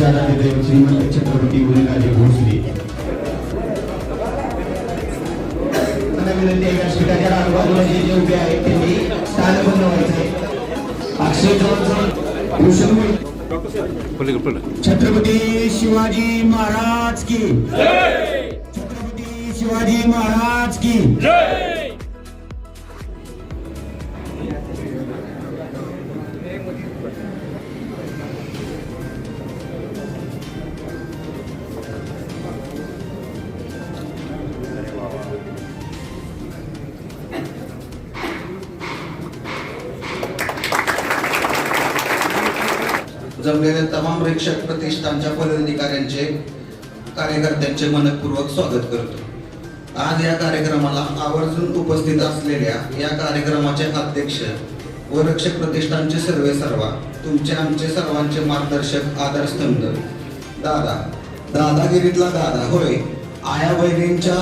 पवानी श्रीमंत छत्रपती उदयराजे भोसले विनंती आजूबाजूला जे जे उभे आहेत त्यांनी स्थान अक्षय छत्रपती शिवाजी महाराज की. छत्रपती शिवाजी महाराज की. जमलेल्या तमाम प्रेक्षक प्रतिष्ठानच्या पदाधिकाऱ्यांचे कार्यकर्त्यांचे मनपूर्वक स्वागत करतो. आज या कार्यक्रमाला आवर्जून उपस्थित असलेल्या या कार्यक्रमाचे अध्यक्ष व रक्षक प्रतिष्ठानचे सर्वे सर्वा तुमचे आमचे सर्वांचे मार्गदर्शक आदरस्तंभ दादा दादागिरीतला दादा होय आया बहिणींच्या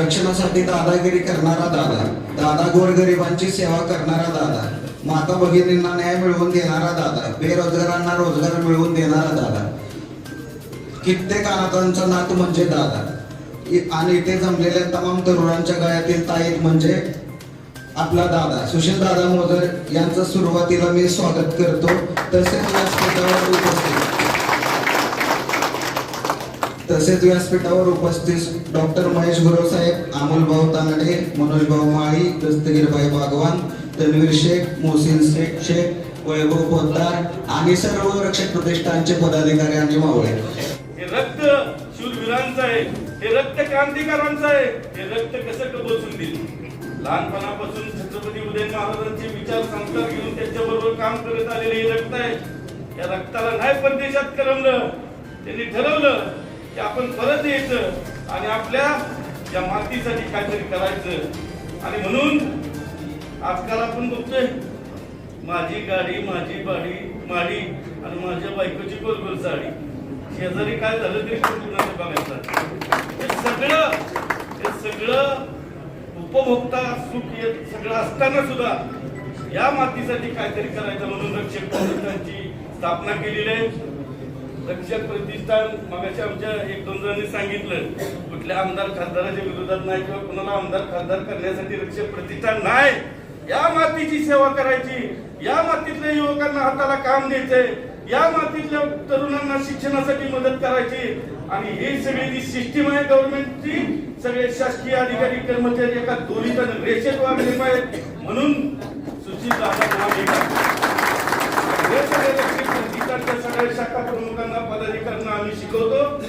रक्षणासाठी दादागिरी करणारा दादा दादा गोरगरिबांची सेवा करणारा दादा माता भगिनींना न्याय मिळवून देणारा दादा बेरोजगारांना रोजगार मिळवून देणारा दादा. कित्येक अनाथांचा नात म्हणजे दादा. आणि इथे जमलेल्या तमाम तरुणांच्या गळ्यातील ताईत म्हणजे आपला दादा. सुशील दादा मोदर यांचं सुरुवातीला मी स्वागत करतो. तसेच व्यासपीठावर उपस्थित. तसेच व्यासपीठावर उपस्थित डॉक्टर महेश गुरव साहेब अमोल भाऊ तांगडे मनोज भाऊ माळी दस्तगीरबाई भागवान तनवीर शेख मोहसिन शेख शेख वैभव पोद्दार आणि सर्व रक्षक प्रतिष्ठानचे पदाधिकारी आणि मावळे. हे रक्त शूरवीरांचं आहे. हे रक्त क्रांतिकारांचं आहे. हे रक्त कसं कबसून दिलं? लहानपणापासून छत्रपती उदय महाराजांचे विचार संस्कार घेऊन त्यांच्याबरोबर काम करत आलेले हे रक्त आहे. या रक्ताला नाही परदेशात करमलं. त्यांनी ठरवलं की आपण परत यायचं आणि आपल्या या मातीसाठी काहीतरी करायचं. आणि म्हणून आजकाल आपण बघतोय माझी गाडी माझी बाडी माडी आणि माझ्या बायकोची गोलगोल साडी. शेजारी काय झालं तरी कुणाचं बघायचं. हे सगळं हे सगळं उपभोक्ता सुख येत सगळं असताना सुद्धा या मातीसाठी काहीतरी करायचं म्हणून रक्षक प्रतिष्ठानची स्थापना केलेली आहे. रक्षक प्रतिष्ठान मगाशी आमच्या एक दोन जणांनी सांगितलं कुठल्या आमदार खासदाराच्या विरोधात नाही किंवा कुणाला आमदार खासदार करण्यासाठी रक्षक प्रतिष्ठान नाही. या मातीची सेवा करायची. या मातीतल्या युवकांना हाताला काम द्यायचंय. या मातीतल्या तरुणांना शिक्षणासाठी मदत करायची. आणि ही सगळी जी सिस्टीम आहे गव्हर्नमेंटची सगळे शासकीय अधिकारी कर्मचारी एका दोन्हीचा रेषेत वागले पाहिजे म्हणून सुशील हे सगळे सगळ्या शाखा प्रमुखांना पदाधिकाऱ्यांना आम्ही शिकवतो.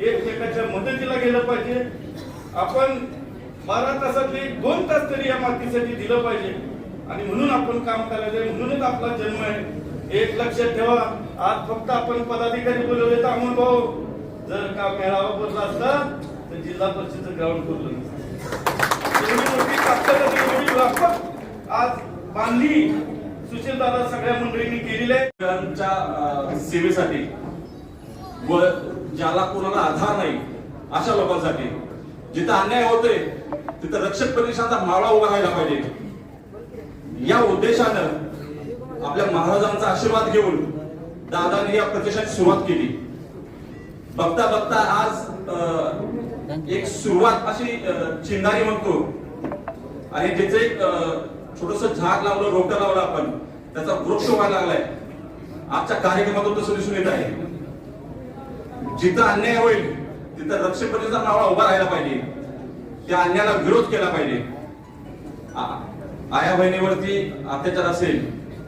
एकमेकाच्या मदतीला गेलं पाहिजे. आपण बारा तासातले दोन तास तरी या मातीसाठी दिलं पाहिजे. आणि म्हणून आपण काम करायचंय म्हणूनच आपला जन्म आहे. एक लक्षात ठेवा आज फक्त आपण पदाधिकारी बोलवले तर अमोल भाऊ जर का मेळावा बोलला असता तर जिल्हा परिषदेचं ग्राउंड बोललं नसतं. आज बांधली सुशील दादा सगळ्या मंडळींनी केलेली आहे. सेवेसाठी व ज्याला कोणाला आधार नाही अशा लोकांसाठी जिथं अन्याय होतोय तिथं रक्षक प्रतिष्ठानचा मावळा उभा राहायला पाहिजे. या उद्देशानं आपल्या महाराजांचा आशीर्वाद घेऊन दादाने या प्रतिष्ठानची सुरुवात केली. बघता बघता आज एक सुरुवात अशी अ, चिंगारी म्हणतो. आणि त्याचं एक छोटस झाड लावलं रोपटं लावलं आपण त्याचा वृक्ष व्हायला लागलाय. आजच्या कार्यक्रमातून तसं दिसून येत आहे. जिथं अन्याय होईल तिथं रक्षपतीचा मावळा उभा राहायला पाहिजे. त्या अन्याला विरोध केला पाहिजे. आया बहिणीवरती अत्याचार असेल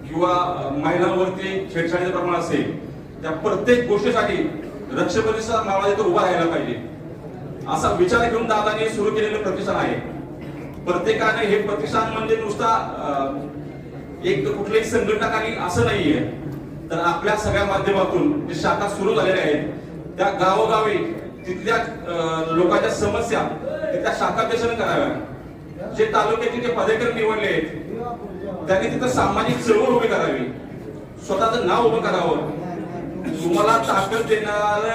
किंवा महिलांवरती छेडछाडीचं प्रमाण असेल त्या प्रत्येक गोष्टीसाठी रक्षपतीचा मावळा तिथं उभा राहायला पाहिजे. असा विचार घेऊन दादाने सुरू केलेलं प्रतिष्ठान आहे. प्रत्येकाने हे प्रतिष्ठान म्हणजे नुसता एक कुठलीही संघटना काही असं नाहीये. तर आपल्या सगळ्या माध्यमातून जे शाखा सुरू झालेल्या आहेत त्या गावोगावी तिथल्या लोकांच्या समस्या तिथल्या शाखा कराव्या. जे तालुक्याचे जे पदेकर निवडले आहेत त्यांनी तिथं सामाजिक चळवळ उभी करावी. स्वतःचं नाव उभं करावं. तुम्हाला ताकद देणार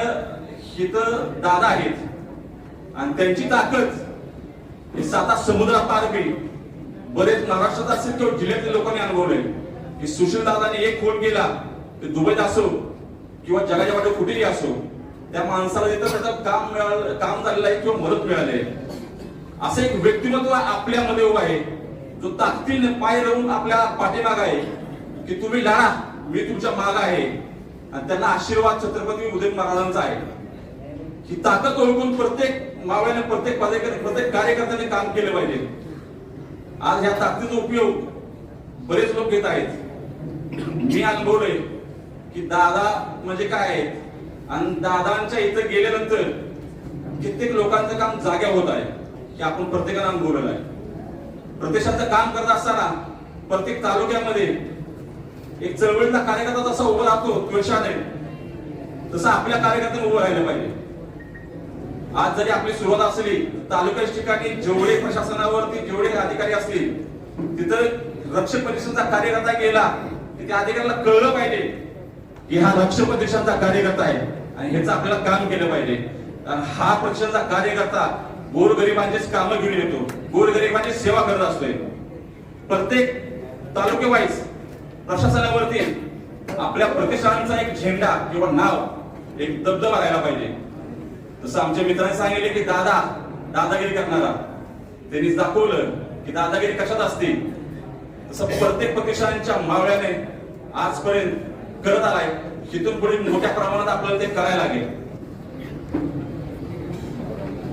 इथं दादा आहेत. आणि त्यांची ताकद ही साता समुद्रात पार केली. बरेच महाराष्ट्रात असेल किंवा जिल्ह्यातल्या लोकांनी अनुभवले की सुशील दादाने एक फोन केला ते दुबईत असो किंवा जगाच्या वाटे कुठेही असो त्या माणसाला इथं त्याचं काम मिळालं काम झालेलं आहे किंवा मदत मिळाली आहे. असं एक व्यक्तिमत्व आपल्यामध्ये उभं आहे. जो ताकदीने पाय राहून आपल्या पाठीमाग आहे. की तुम्ही लढा मी तुमच्या माग आहे. आणि त्यांना आशीर्वाद छत्रपती उदय महाराजांचा आहे. ही ताकद ओळखून प्रत्येक मावळ्याने प्रत्येक पदाधिकारी प्रत्येक कार्यकर्त्याने काम केले पाहिजे. आज ह्या ताकदीचा उपयोग बरेच लोक घेत आहेत. मी अनुभवलंय की दादा म्हणजे काय आहे? आणि दादांच्या इथं गेल्यानंतर कित्येक लोकांचं काम जाग्या होत आहे हे आपण प्रत्येकाला अनुभवलेलं आहे. प्रदेशाचं काम करत असताना प्रत्येक तालुक्यामध्ये एक चळवळीचा कार्यकर्ता जसा उभा राहतो त्वशाने तसं आपल्या कार्यकर्त्यांना उभं राहिलं पाहिजे. आज जरी आपली सुरुवात असली तालुक्याच्या ठिकाणी जेवढे प्रशासनावरती जेवढे अधिकारी असतील तिथं रक्षक परिषदेचा कार्यकर्ता गेला की त्या अधिकाऱ्याला कळलं पाहिजे. की हा लक्ष प्रदेशाचा कार्यकर्ता आहे आणि ह्याचं आपल्याला काम केलं पाहिजे. कारण हा पक्षाचा कार्यकर्ता गोरगरिबांचेच कामं घेऊन येतो. गोरगरिबांची सेवा करत असतोय. प्रत्येक तालुके वाईज प्रशासनावरती आपल्या प्रतिष्ठानचा एक झेंडा किंवा नाव एक दबदबा राहायला पाहिजे. तसं आमच्या मित्रांनी सांगितले की दादा दादागिरी करणारा. त्यांनी दाखवलं की दादागिरी कशात असते? तसं प्रत्येक प्रतिष्ठानच्या मावळ्याने आजपर्यंत करत आलाय. तिथून पुढे मोठ्या प्रमाणात आपल्याला ते करायला लागेल.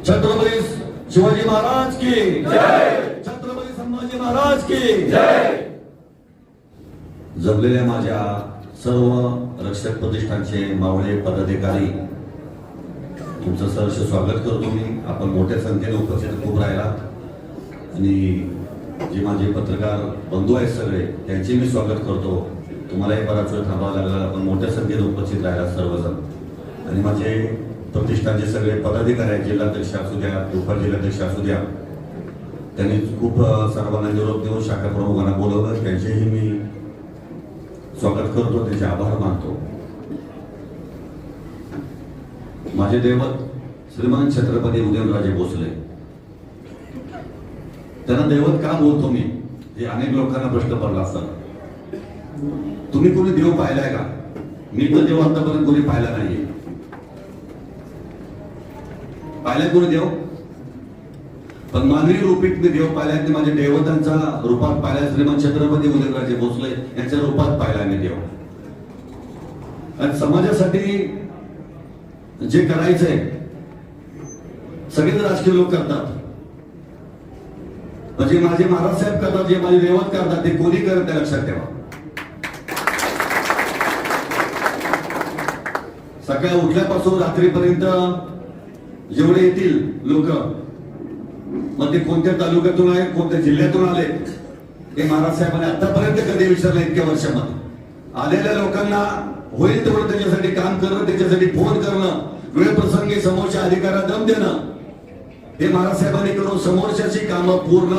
छत्रपती शिवाजी महाराज की छत्रपती संभाजी महाराज की जमलेल्या माझ्या सर्व रक्षक प्रतिष्ठानचे मावळे पदाधिकारी तुमचं सहर्ष स्वागत करतो मी. आपण मोठ्या संख्येने उपस्थित खूप राहिला. आणि जे माझे पत्रकार बंधू आहेत सगळे त्यांचे मी स्वागत करतो. तुम्हालाही बराच वेळ थांबावा लागला. पण मोठ्या संख्येने उपस्थित राहिला सर्वजण. आणि माझे प्रतिष्ठानचे सगळे पदाधिकारी आहेत जिल्हाध्यक्ष असू द्या उपजिल्हाध्यक्ष असू द्या त्यांनी खूप सर्वांना निरोप देऊन शाखा प्रमुखांना बोलवलं. त्यांचेही मी स्वागत करतो त्यांचे आभार मानतो. माझे दैवत श्रीमान छत्रपती उदयनराजे भोसले. त्यांना दैवत का बोलतो मी? हे अनेक लोकांना प्रश्न पडला असताना तुम्ही कोणी देव पाहिलाय का? मी तर देव आतापर्यंत कोणी पाहिला नाहीये. पाहिलाय कोणी देव? पण मानवी रूपीत मी देव पाहिलाय ते माझ्या देवतांच्या रूपात पाहिलाय श्रीमान छत्रपती उदयराजे भोसले यांच्या रूपात पाहिलाय मी देव. आणि समाजासाठी जे करायचंय सगळेच राजकीय लोक करतात. म्हणजे माझे महाराज साहेब करतात जे माझे देवत करतात ते कोणी करत लक्षात ठेवा. सकाळी उठल्यापासून रात्रीपर्यंत जेवढे येतील लोक मग ते कोणत्या तालुक्यातून आहे कोणत्या जिल्ह्यातून आले हे महाराज साहेबांनी आतापर्यंत कधी विचारलं इतक्या वर्षामध्ये? आलेल्या लोकांना होईल तेवढं त्याच्यासाठी काम करणं त्याच्यासाठी फोन करणं वेळ प्रसंगी समोरच्या अधिकाऱ्याला दम देणं हे महाराज साहेबांनी करून समोरच्याची कामं पूर्ण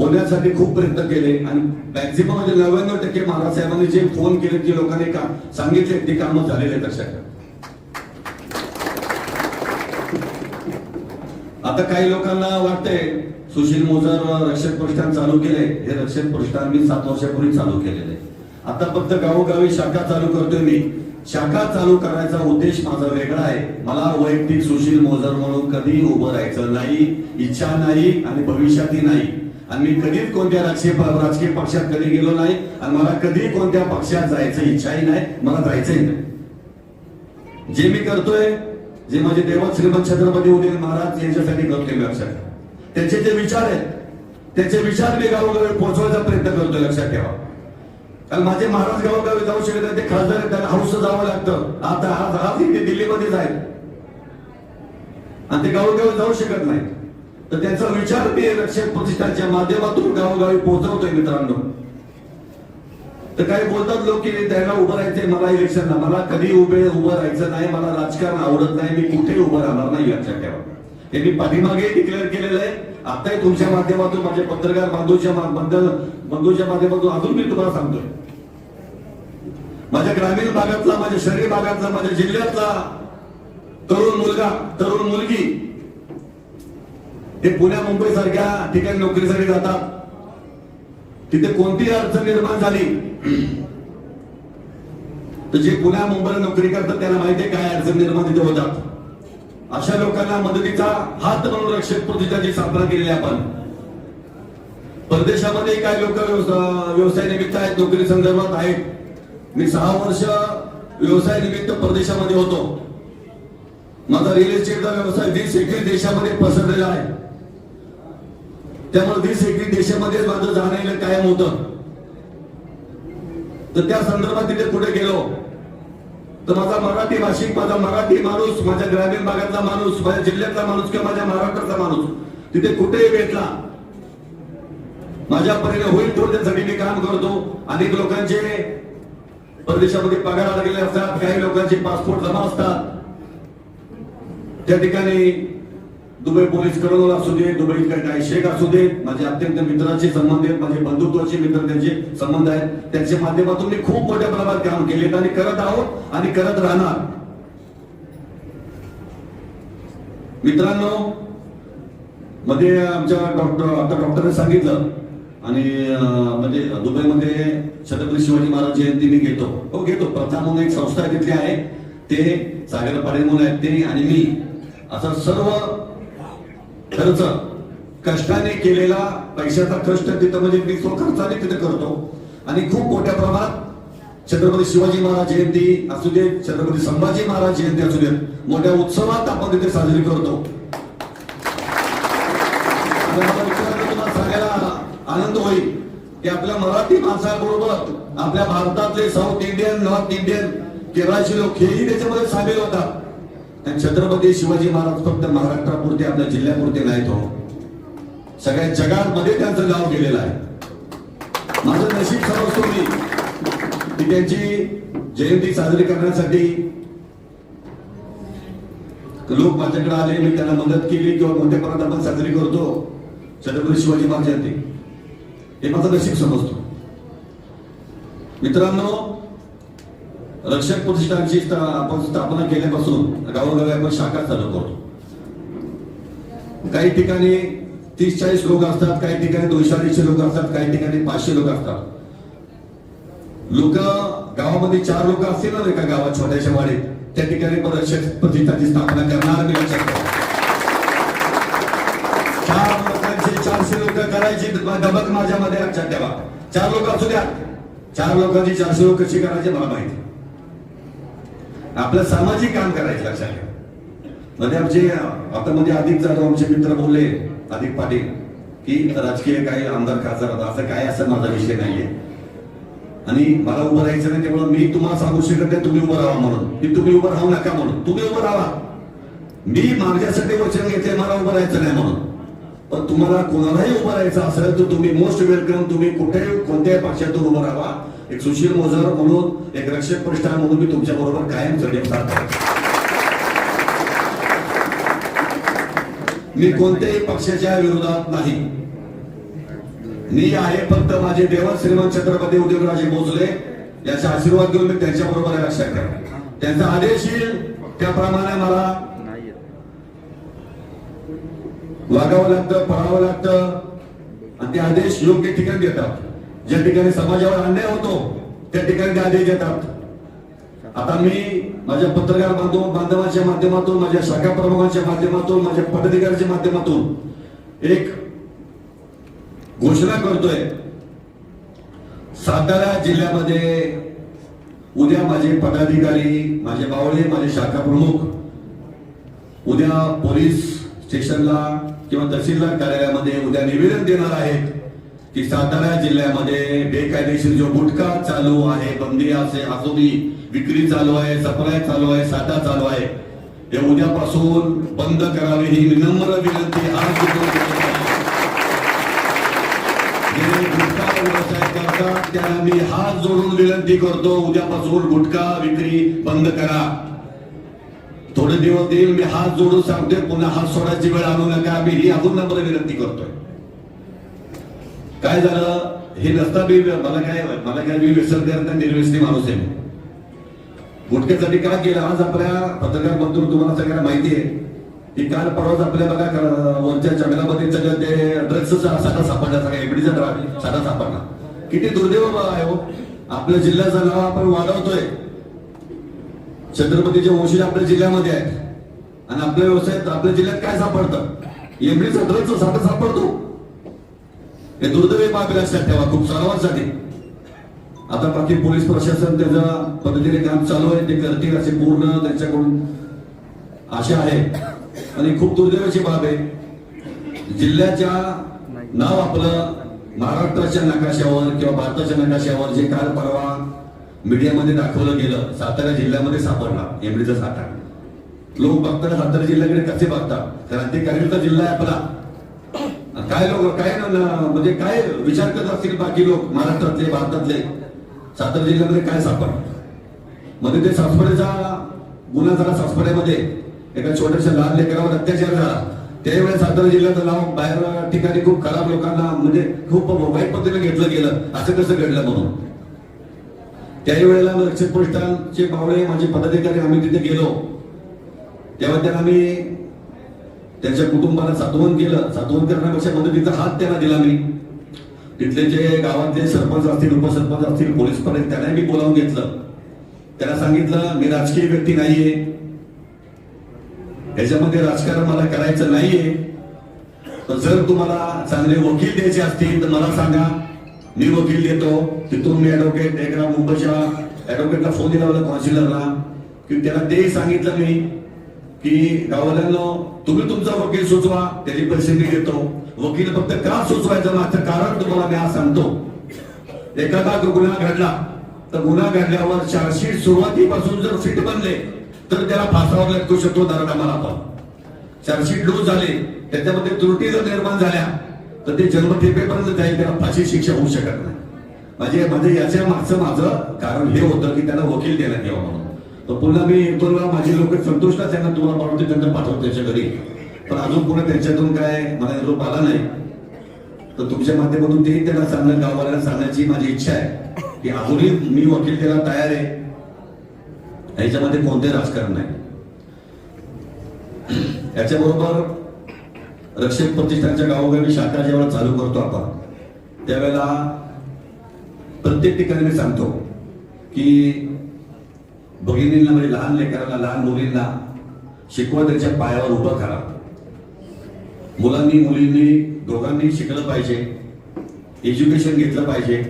होण्यासाठी खूप प्रयत्न केले आणि मॅक्झिमम म्हणजे नव्याण्णव टक्के महाराज साहेबांनी जे फोन केले जे लोकांनी का सांगितले ते काम झालेले आहेत आता काही लोकांना वाटतंय सुशील मोजर रक्षक प्रतिष्ठान चालू केले हे रक्षक प्रतिष्ठान मी सात वर्षापूर्वी चालू केलेले आता फक्त गावोगावी शाखा चालू करतोय मी. शाखा चालू करायचा उद्देश माझा वेगळा आहे. मला वैयक्तिक सुशील मोजर म्हणून कधी उभं राहायचं नाही इच्छा नाही आणि भविष्यातही नाही. आणि मी कधीच कोणत्या राजकीय राजकीय पक्षात कधी गेलो नाही आणि मला कधी कोणत्या पक्षात जायचं इच्छाही नाही मला जायचंही नाही. जे मी करतोय जे माझे देवत श्रीमंत छत्रपती उदय महाराज यांच्यासाठी करतोय मी लक्षात त्यांचे जे विचार आहेत त्याचे विचार मी गावोगावी पोहोचवायचा प्रयत्न करतोय लक्षात ठेवा. कारण माझे महाराज गावोगावी जाऊ शकत नाही ते खासदार आहेत, त्यांना हौस जावं लागतं. आता आज आज इथे दिल्लीमध्येच आहेत आणि ते गावोगावी जाऊ शकत नाही तर त्यांचा विचार मी रक्षक प्रतिष्ठानच्या माध्यमातून गावोगावी पोहोचवतोय मित्रांनो. तर काही बोलतात लोक की त्यांना उभं राहायचंय मला इलेक्शनला मला कधी उभे उभं राहायचं नाही. मला राजकारण आवडत नाही. मी कुठे उभं राहणार नाही लक्षात ठेवा हे मी पाठीमागे डिक्लेअर केलेलं आहे. आताही तुमच्या माध्यमातून माझे पत्रकार बांधूच्या बंधूच्या माध्यमातून अजून मी तुम्हाला सांगतोय. माझ्या ग्रामीण भागातला माझ्या शहरी भागातला माझ्या जिल्ह्यातला तरुण मुलगा तरुण मुलगी हे पुण्या मुंबई सारख्या ठिकाणी नोकरीसाठी जातात. तिथे कोणतीही अडचण निर्माण झाली? तर जे पुण्या मुंबईला नोकरी करतात त्यांना माहिती आहे काय अडचण निर्माण तिथे होतात. अशा लोकांना मदतीचा हात म्हणून रक्षक प्रतिष्ठाची स्थापना केलेली आपण. परदेशामध्ये काही लोक व्यवसाय निमित्त आहेत नोकरी संदर्भात आहेत. मी सहा वर्ष व्यवसाय निमित्त परदेशामध्ये होतो. माझा रिअल इस्टेटचा व्यवसाय वीस एकवीस देशामध्ये पसरलेला आहे. त्यामुळे वीस एकवीस देशामध्येच माझं जाणं येणं कायम होतं. तर त्या संदर्भात तिथे कुठे गेलो. तर माझा मराठी भाषिक माझा मराठी माणूस माझ्या ग्रामीण भागातला माणूस माझ्या जिल्ह्यातला माणूस किंवा माझ्या महाराष्ट्रातला माणूस तिथे कुठेही भेटला. माझ्या परीने होईल तेवढं त्यासाठी मी काम करतो. अनेक लोकांचे परदेशामध्ये पगार अडकलेले असतात. काही लोकांचे पासपोर्ट जमा असतात. त्या ठिकाणी दुबई पोलीस करोल असू दे दुबई काही शेख असू दे माझे अत्यंत मित्राचे संबंध आहेत माझे बंधुत्वाचे मित्र त्यांचे संबंध आहेत. त्यांच्या माध्यमातून मी खूप मोठ्या प्रमाणात काम केले आणि करत आहोत आणि करत राहणार. मित्रांनो मध्ये आमच्या डॉक्टर आता डॉक्टरने सांगितलं आणि म्हणजे दुबईमध्ये छत्रपती शिवाजी महाराज जयंती मी घेतो. हो घेतो. प्रथा म्हणून एक संस्था तिथली आहे. ते सागर पाटील म्हणून आहेत ते आणि मी. असं सर्व खर्च कष्टाने केलेला पैशाचा कष्ट तिथं म्हणजे मी तो खर्चाने तिथे करतो. आणि खूप मोठ्या प्रमाणात छत्रपती शिवाजी महाराज जयंती असू दे छत्रपती संभाजी महाराज जयंती असू देत मोठ्या उत्सवात आपण तिथे साजरी करतो. तुम्हाला सांगायला आनंद होईल की आपल्या मराठी माणसाबरोबर आपल्या भारतातले साऊथ इंडियन नॉर्थ इंडियन केरळचे लोक हेही त्याच्यामध्ये सामील होतात. छत्रपती शिवाजी महाराज फक्त महाराष्ट्रापुरते आपल्या जिल्ह्यापुरते नाहीत हो. सगळ्या जगामध्ये त्यांचं गाव गेलेलं आहे. माझं नशीब समजतो मी की त्यांची जयंती साजरी करण्यासाठी लोक माझ्याकडे आले मी त्यांना मदत केली किंवा कोणत्या प्रमाणात आपण साजरी करतो छत्रपती शिवाजी महाराज जयंती हे माझं नशीब समजतो. मित्रांनो रक्षक प्रतिष्ठानची आपण स्थापना केल्यापासून गावोगावी आपण शाखा चालू करतो. काही ठिकाणी तीस चाळीस लोक असतात काही ठिकाणी दोनशे अडीचशे लोक असतात काही ठिकाणी पाचशे लोक असतात. लोक गावामध्ये चार लोक असतील ना एका गावात छोट्याशा वाडीत त्या ठिकाणी पण रक्षक प्रतिष्ठानची स्थापना करणार मी लक्षात ठेवा. चार लोकांचे चारशे लोक करायची दबक माझ्यामध्ये लक्षात ठेवा. चार लोक असू द्या. चार लोकांची चारशे लोक कशी करायची मला माहिती. आपलं सामाजिक काम करायचं लक्षात घ्या म्हणजे आमचे आता म्हणजे मध्ये अधिक जाधव आमचे मित्र बोलले अधिक पाटील की राजकीय काही आमदार खासदार होता असं काय असं माझा विषय नाहीये. आणि मला उभं राहायचं नाही त्यामुळे मी तुम्हाला सांगू शकत नाही तुम्ही उभं राहा म्हणून. की तुम्ही उभं राहू नका म्हणून. तुम्ही उभं राहा. मी माझ्यासाठी वचन घेतले मला उभं राहायचं नाही म्हणून. पण तुम्हाला कोणालाही उभं राहायचं असेल तर तुम्ही मोस्ट वेलकम तुम्ही कुठेही कोणत्याही पक्षातून उभं राहा. एक सुशील मोजर म्हणून एक रक्षक प्रष्ठान म्हणून मी तुमच्या बरोबर कायम चढे मी कोणत्याही पक्षाच्या विरोधात नाही. मी आहे फक्त माझे देव श्रीमंत छत्रपती उदयनराजे भोसले. याचा आशीर्वाद घेऊन मी त्यांच्या बरोबर आहे लक्षात करा त्यांचा आदेश येईल त्याप्रमाणे मला वागावं लागतं पळावं लागतं. आणि ते आदेश योग्य ठिकाणी देतात. ज्या ठिकाणी समाजावर अन्याय होतो त्या ठिकाणी ते आदेश देतात. आता मी माझ्या पत्रकार बांधव बांधवांच्या माध्यमातून माझ्या शाखा प्रमुखांच्या माध्यमातून माझ्या पदाधिकाऱ्यांच्या माध्यमातून एक घोषणा करतोय. सातारा जिल्ह्यामध्ये उद्या माझे पदाधिकारी माझे बावळे माझे शाखा प्रमुख उद्या पोलीस स्टेशनला किंवा तहसीलदार कार्यालयामध्ये उद्या निवेदन देणार आहेत की सातारा जिल्ह्यामध्ये बेकायदेशीर जो गुटखा चालू आहे बंदी असे असोदी विक्री चालू आहे सप्लाय चालू आहे साठा चालू आहे हे उद्यापासून बंद करावे ही विनम्र विनंती आज गुटखा व्यवसाय करतात त्यांना मी हात जोडून विनंती करतो उद्यापासून गुटखा विक्री बंद करा. थोडे दिवस देईल मी हात जोडून सांगतोय पुन्हा हात सोडायची वेळ आणू नका. मी ही अजून नम्र विनंती करतोय. काय झालं? हे नसता मी मला काय मला काय मी व्यसन करता निर्व्यसनी माणूस आहे मी. गुटख्यासाठी का केलं? आज आपल्या पत्रकार बंधू तुम्हाला सगळ्यांना माहिती आहे की काल परवाच आपल्या बघा वरच्या जंगलामध्ये सगळं ते ड्रग्सचा साठा सापडला सगळ्या एबडीचा साठा सापडला. किती दुर्दैव आहे हो. आपल्या जिल्ह्याचं नाव आपण वाढवतोय. छत्रपतीचे वंशज आपल्या जिल्ह्यामध्ये आहेत. आणि आपल्या व्यवसायात आपल्या जिल्ह्यात काय सापडतं? एमडी ड्रगचा साठा सापडतो. हे दुर्दैवी बाब लक्षात ठेवा खूप सर्वांसाठी आता बाकी पोलीस प्रशासन त्याच्या पद्धतीने काम चालू आहे ते करतील असे पूर्ण त्यांच्याकडून आशा आहे. आणि खूप दुर्दैवाची बाब आहे जिल्ह्याच्या नाव आपलं महाराष्ट्राच्या नकाशावर किंवा भारताच्या नकाशावर जे काल परवा मीडियामध्ये दाखवलं गेलं सातारा जिल्ह्यामध्ये सापडला एमडीचा साठा लोक बघताना सातारा जिल्ह्याकडे कसे बघतात? क्रांतिकारीचा जिल्हा आहे आपला. काय लोक काय म्हणजे काय विचार करत असतील बाकी लोक? महाराष्ट्रातले भारतातले. सातारा जिल्ह्यामध्ये काय सापडमध्ये ते सासपड्याचा गुन्हा झाला सासपड्यामध्ये एका छोट्याशा लहान लेकरावर अत्याचार झाला. त्यावेळेस सातारा जिल्ह्याचं नाव बाहेर ठिकाणी खूप खराब लोकांना म्हणजे खूप वाईट पद्धतीने घेतलं गेलं. असं कसं घडलं म्हणून? त्याही वेळेला रक्षक पृष्ठांचे बावळे माझे पदाधिकारी आम्ही तिथे गेलो. तेव्हा त्यांना आम्ही त्याच्या कुटुंबाला सातवण केलं. सातवण करण्यापेक्षा मदतीचा हात त्याला दिला मी. तिथले जे गावातले सरपंच असतील उपसरपंच असतील पोलीस पर्यंत त्यांना मी बोलावून घेतलं. त्यांना सांगितलं मी राजकीय व्यक्ती नाहीये. याच्यामध्ये राजकारण मला करायचं नाहीये. तर जर तुम्हाला चांगले वकील द्यायचे असतील तर मला सांगा. मी वकील देतो तिथून मी ऍडव्होकेट एका मुंबईच्या ऍडव्होकेटला फोन दिला होता कॉन्सिलरला की त्याला ते सांगितलं मी की गाववाल्यांनो तुम्ही तुमचा वकील सुचवा त्याचे पैसे मी देतो वकील फक्त का सुचवायचं मागचं कारण तुम्हाला मी आज सांगतो. एखादा गुन्हा घडला तर गुन्हा घडल्यावर चार्जशीट सुरुवातीपासून जर फिट बनले तर त्याला फासावर लटकू शकतो दरडामाला आपण. चार्जशीट लूज झाले त्याच्यामध्ये त्रुटी जर निर्माण झाल्या तर ते जन्मठेपेपर्यंत जाईल त्याला फाशी शिक्षा होऊ शकत नाही. म्हणजे म्हणजे याच्या मागचं माझं कारण हे होतं की त्यांना वकील देण्यात यावा म्हणून. तर पुन्हा मी एक माझे माझी लोक संतुष्ट त्यांना तुम्हाला पाठवते त्यांना पाठवतो त्याच्या घरी पण अजून पुन्हा त्यांच्यातून काय मला निरोप आला नाही. तर तुमच्या माध्यमातून तेही त्यांना सांगणं गाववाल्यांना सांगण्याची माझी इच्छा आहे की अजूनही मी वकील द्यायला तयार आहे. याच्यामध्ये कोणते राजकारण नाही. याच्याबरोबर रक्षक प्रतिष्ठानच्या गावोगावी शाखा जेव्हा चालू करतो आपण त्यावेळेला प्रत्येक ठिकाणी मी सांगतो की भगिनींना म्हणजे लहान लेकरांना लहान मुलींना शिकवा त्यांच्या पायावर उभं करा. मुलांनी मुलींनी दोघांनी शिकलं पाहिजे एज्युकेशन घेतलं पाहिजे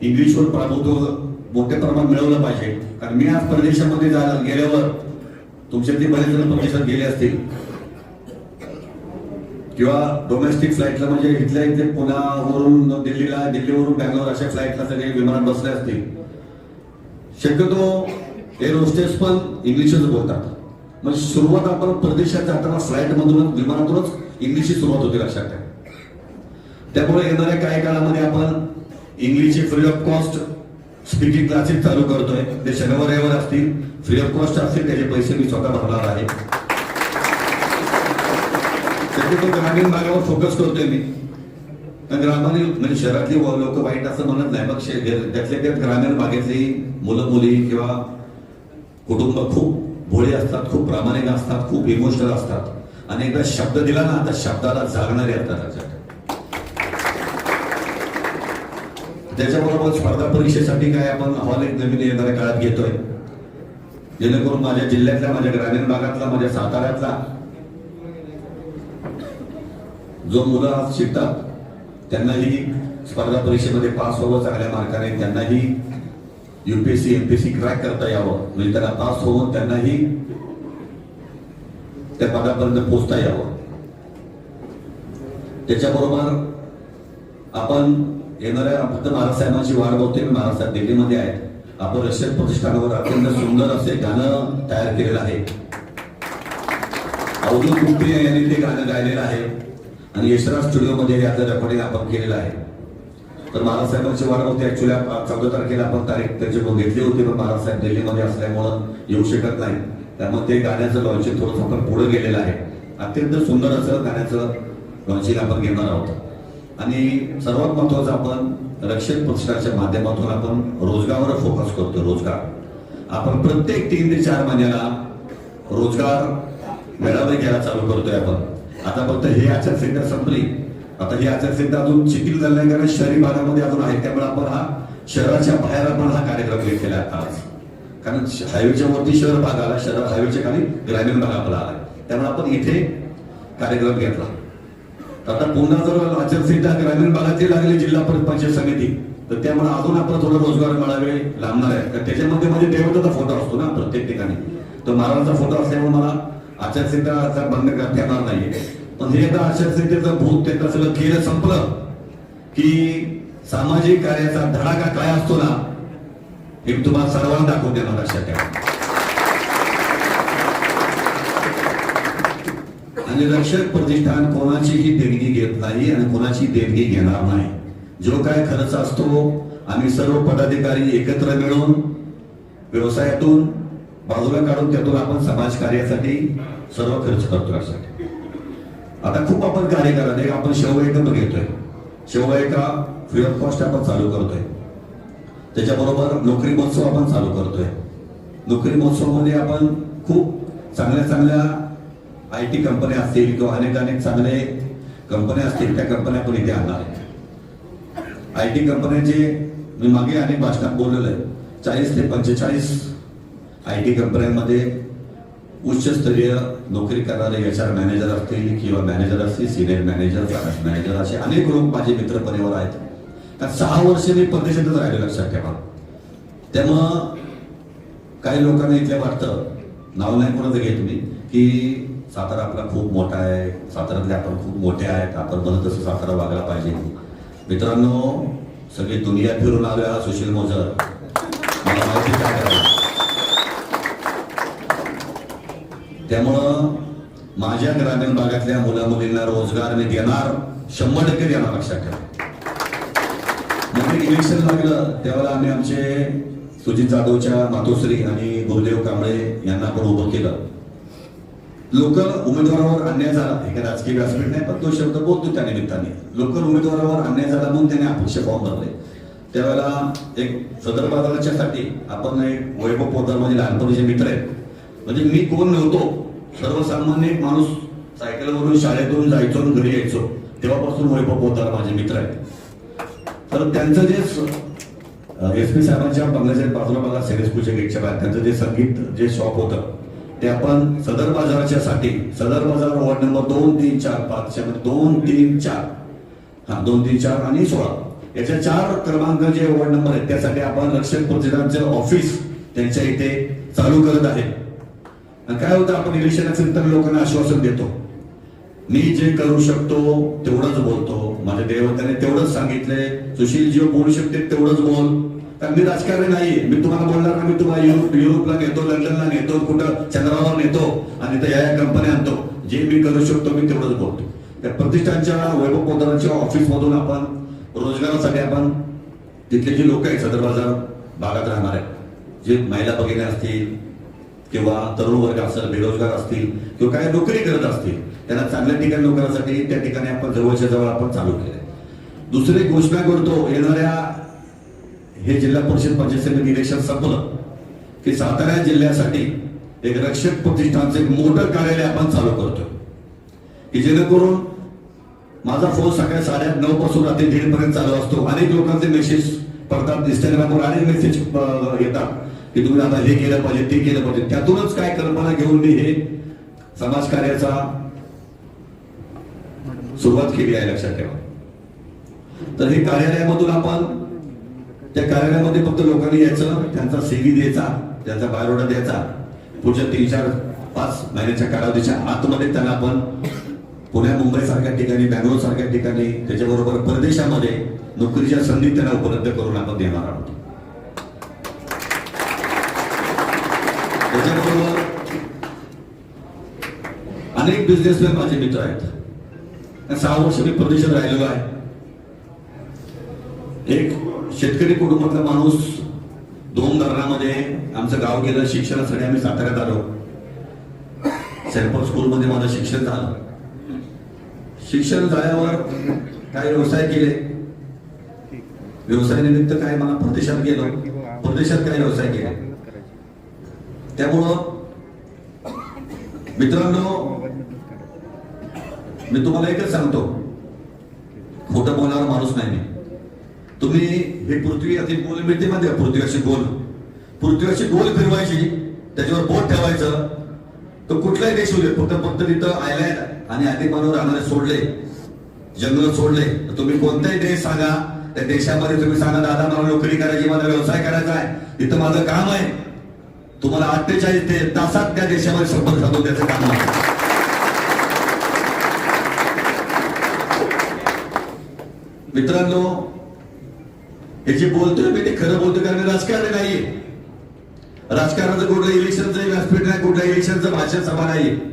इंग्लिशवर प्रभुत्व मोठ्या प्रमाणात मिळवलं पाहिजे. कारण मी आज परदेशामध्ये जायला गेल्यावर तुमच्यातले बरेच जण परदेशात गेले असतील. किंवा डोमेस्टिक फ्लाईटला म्हणजे इथल्या इथे पुण्यावरून दिल्लीला दिल्लीवरून बँगलोर अशा फ्लाईटला सगळे विमानात बसले असतील. शक्यतो एअर होस्टेस पण इंग्लिशच बोलतात. मग सुरुवात आपण परदेशात जाताना फ्लाईट मधूनच विमानातूनच इंग्लिशची सुरुवात होते लक्षात घ्या त्यामुळे येणाऱ्या काही काळामध्ये आपण इंग्लिशचे free of cost speaking classes चालू करतोय. ते शनिवार रविवार असतील. फ्री ऑफ कॉस्ट असतील त्याचे पैसे मी स्वतः भरणार आहे. शक्यतो ग्रामीण भागावर फोकस करतोय मी. कारण ग्रामीण म्हणजे शहरातली लोक वाईट असं म्हणत नाही मग त्यातल्या त्यात ग्रामीण भागातली मुलं मुली किंवा कुटुंब खूप भोळे असतात खूप प्रामाणिक असतात खूप इमोशनल असतात. आणि एकदा शब्द दिला ना तर शब्दाला जागणारे असतात त्याच्याबरोबर स्पर्धा परीक्षेसाठी काय आपण हॉल एक नवीन येणाऱ्या काळात घेतोय. जेणेकरून माझ्या जिल्ह्यातल्या माझ्या ग्रामीण भागातला माझ्या साताऱ्यातला जो मुलं आज शिकतात त्यांनाही स्पर्धा परीक्षेमध्ये पास व्हावं चांगल्या मार्काने त्यांनाही युपीएससी एमपीएससी क्रॅक करता यावं. म्हणजे त्यांना पास होऊन त्यांनाही त्या पदापर्यंत पोहोचता यावं. त्याच्याबरोबर आपण येणाऱ्या फक्त महाराजसाहेबांची वाढ बघतोय महाराज महाराजसाहेब दिल्लीमध्ये आहेत. आपण रशियन प्रतिष्ठानावर अत्यंत सुंदर असे गाणं तयार केलेलं आहे. अवधूत कुंपे यांनी ते गाणं गायलेलं आहे. आणि यशराज स्टुडिओमध्ये याचं रेकॉर्डिंग आपण केलेलं आहे. तर महाराजसाहेबांची वाट होती. ऍक्च्युली चौदा तारखेला आपण तारीख मग घेतली होती पण बाळासाहेब दिल्लीमध्ये असल्यामुळं येऊ शकत नाही. त्यामुळे ते गाण्याचं लॉन्चिंग थोडंसं आपण पुढे गेलेलं आहे. अत्यंत सुंदर असं गाण्याचं लॉन्चिंग आपण घेणार आहोत. आणि सर्वात महत्वाचं आपण रक्षक पक्षाच्या माध्यमातून आपण रोजगारावर फोकस करतो रोजगार. आपण प्रत्येक तीन ते चार महिन्याला रोजगार मेळावे घ्यायला चालू करतोय आपण. आता फक्त हे आचारसंहिता संपली. आता ही आचारसंहिता अजून शिथिल झाली नाही कारण शहरी भागामध्ये अजून आहे त्यामुळे आपण हा शहराच्या बाहेर आपण हा कार्यक्रम केला आता. आज कारण हायवेच्या वरती शहर भाग आला शहर हायवेच्या खाली ग्रामीण भाग आपला आला त्यामुळे आपण इथे कार्यक्रम घेतला. आता पुन्हा जर आचारसंहिता ग्रामीण भागाची लागली जिल्हा परिषद पंचायत समिती तर त्यामुळे अजून आपण थोडं रोजगार मिळावे लागणार आहे त्याच्यामध्ये म्हणजे देवताचा फोटो असतो ना प्रत्येक ठिकाणी. तर महाराजांचा फोटो असल्यामुळे मला आचारसंहिता आता बंद करता येणार नाही पण हे आता आचारसंहितेचं भूत त्यांचं सगळं केलं संपलं. की सामाजिक कार्याचा धडाका काय असतो ना हे तुम्हाला सर्वांना दाखवून देणार लक्षात ठेवा आणि रक्षक प्रतिष्ठान कोणाचीही देणगी घेत नाही आणि कोणाची देणगी घेणार नाही. जो काय खर्च असतो आम्ही सर्व पदाधिकारी एकत्र मिळून व्यवसायातून बाजूला काढून त्यातून आपण समाज कार्यासाठी सर्व खर्च करतो यासाठी. आता खूप आपण कार्य करत आहे. आपण शेवगायिका घेतोय. शेवगायिका फ्री ऑफ कॉस्ट आपण चालू करतोय. त्याच्याबरोबर नोकरी महोत्सव आपण चालू करतोय. नोकरी महोत्सवामध्ये आपण खूप चांगल्या चांगल्या आय टी कंपन्या असतील किंवा अनेक अनेक चांगले कंपन्या असतील त्या कंपन्या आपण इथे आणणार आहेत. आय टी कंपन्यांचे मी मागे अनेक भाषणात बोललेलं आहे. चाळीस ते पंचेचाळीस आय टी कंपन्यांमध्ये उच्चस्तरीय नोकरी करणारे एच आर मॅनेजर असतील किंवा मॅनेजर असतील सिनियर मॅनेजर फायनान्स मॅनेजर असे अनेक लोक माझे मित्र परिवार आहेत. कारण सहा वर्ष मी परदेशातच राहिले लक्षात ठेवा त्यामुळं काही लोकांना इथल्या वाटतं नाव नाही कोणाचं घेत मी की सातारा आपला खूप मोठा आहे सातारातले आपण खूप मोठे आहेत आपण म्हणत तसं सातारा वागायला पाहिजे. मित्रांनो सगळी दुनिया फिरून आल्या सुशील मोजर मला माहिती काय करायचं त्यामुळं माझ्या ग्रामीण भागातल्या मुला मुलींना रोजगार मी देणार शंभर टक्के देणार लक्षात ठेवा. म्हणजे इलेक्शन लागलं त्यावेळेला आम्ही आमचे सुजित जाधवच्या मातोश्री आणि गुरुदेव कांबळे यांना पण उभं केलं. लोकल उमेदवारावर अन्याय झाला. हे काही राजकीय व्यासपीठ नाही पण तो शब्द बोलतो त्या निमित्ताने. लोकल उमेदवारावर अन्याय झाला म्हणून त्याने अपक्ष फॉर्म भरले. त्यावेळेला एक सदर बाजाराच्या साठी आपण एक वैभव पोदार म्हणजे लहानपणीचे मित्र आहेत. म्हणजे मी कोण नव्हतो सर्वसामान्य एक माणूस सायकलवरून शाळेतून जायचो आणि घरी यायचो. तेव्हापासून वैभव पोदार माझे मित्र आहेत. तर त्यांचं जे एस पी साहेबांच्या बंगल्याच्या बाजूला बघा सेरेस्पूरच्या गेटच्या बाहेर त्यांचं जे संगीत जे शॉप होतं ते आपण सदर बाजाराच्या साठी सदर बाजार वॉर्ड नंबर दोन तीन चार पाचच्या मध्ये म्हणजे दोन तीन चार. हा दोन तीन चार आणि सोळा. याच्या चार क्रमांक जे वॉर्ड नंबर आहेत त्यासाठी आपण रक्षक प्रतिष्ठानचं ऑफिस त्यांच्या इथे चालू करत आहे. काय होतं आपण इलेक्शन असेल तर लोकांना आश्वासन देतो. मी जे करू शकतो तेवढंच बोलतो. माझ्या देवताने तेवढंच सांगितलंय सुशील जीव बोलू शकते तेवढंच बोल. कारण मी राजकारणी नाहीये. मी तुम्हाला बोलणार ना मी तुम्हाला युरोप युरोपला नेतो लंडनला नेतो कुठं चंद्रावर नेतो. आणि त्या या कंपन्या आणतो. जे मी करू शकतो मी तेवढंच बोलतो. त्या प्रतिष्ठानच्या वैभव पोदारांच्या ऑफिस मधून आपण रोजगारासाठी आपण तिथले जे लोक आहेत सदर बाजार भागात राहणार आहेत जे महिला भगिनी असतील किंवा तरुण वर्ग असेल बेरोजगार असतील किंवा काही नोकरी करत असतील त्यांना चांगल्या ठिकाणी लोकांसाठी त्या ठिकाणी आपण जवळच्या जवळ आपण चालू केले दुसरी घोषणा करतो येणाऱ्या हे जिल्हा परिषद पंचायत समिती इलेक्शन संपलं की सातारा जिल्ह्यासाठी एक रक्षक प्रतिष्ठानचं एक मोठं कार्यालय आपण चालू करतो की जेणेकरून माझा फोन सकाळी साडेआठ नऊ पासून रात्री दीड पर्यंत चालू असतो. अनेक लोकांचे मेसेज पडतात इंस्टाग्रामवर अनेक मेसेज येतात. की तुम्ही आता हे केलं पाहिजे ते केलं पाहिजे. त्यातूनच काय कल्पना घेऊन मी हे समाज कार्याचा सुरुवात केली आहे लक्षात ठेवा. तर हे कार्यालयामधून आपण त्या कार्यालयामध्ये फक्त लोकांनी यायचं त्यांचा सीव्ही द्यायचा त्यांचा बायोडा द्यायचा. पुढच्या तीन चार पाच महिन्याच्या कालावधीच्या आतमध्ये त्यांना आपण पुण्या मुंबई सारख्या ठिकाणी बँगलोर सारख्या ठिकाणी त्याच्याबरोबर परदेशामध्ये नोकरीच्या संधी त्यांना उपलब्ध करून आपण देणार आहोत त्याच्याबरोबर अनेक बिझनेसमॅन माझे मित्र आहेत. सहा वर्ष मी परदेशात राहिलेलो आहे. एक शेतकरी कुटुंबातला माणूस दोन धरणामध्ये आमचं गाव गेलं शिक्षणासाठी आम्ही साताऱ्यात आलो. सेंट स्कूलमध्ये माझं शिक्षण झालं. शिक्षण झाल्यावर काही व्यवसाय केले? व्यवसायानिमित्त काय मला परदेशात गेलो? परदेशात काही व्यवसाय केला? त्यामुळं मित्रांनो मी तुम्हाला एकच सांगतो. खोटं बोलणारा माणूस नाही मी. तुम्ही हे पृथ्वी अति गोल मिळते मध्ये पृथ्वी अशी गोल. पृथ्वी अशी गोल फिरवायची त्याच्यावर बोट ठेवायचं. तर कुठलाही देश होऊ फक्त फक्त तिथं आयलँड आणि अधिमानवर राहणारे सोडले जंगल सोडले. तर तुम्ही कोणताही देश सांगा त्या देशामध्ये तुम्ही सांगा दादा मला नोकरी करायची मला व्यवसाय करायचा आहे. इथं माझं काम आहे. तुम्हाला अठ्ठेचाळीस ते तासात त्या देशामध्ये संपर्क साधून त्याचं काम आहे. मित्रांनो हे जे बोलतोय मी ते खरं बोलतोय कारण राजकारण नाहीये. राजकारणाचं कुठलं इलेक्शनचं व्यासपीठ नाही कुठलं इलेक्शनचं भाषण सभा नाहीये.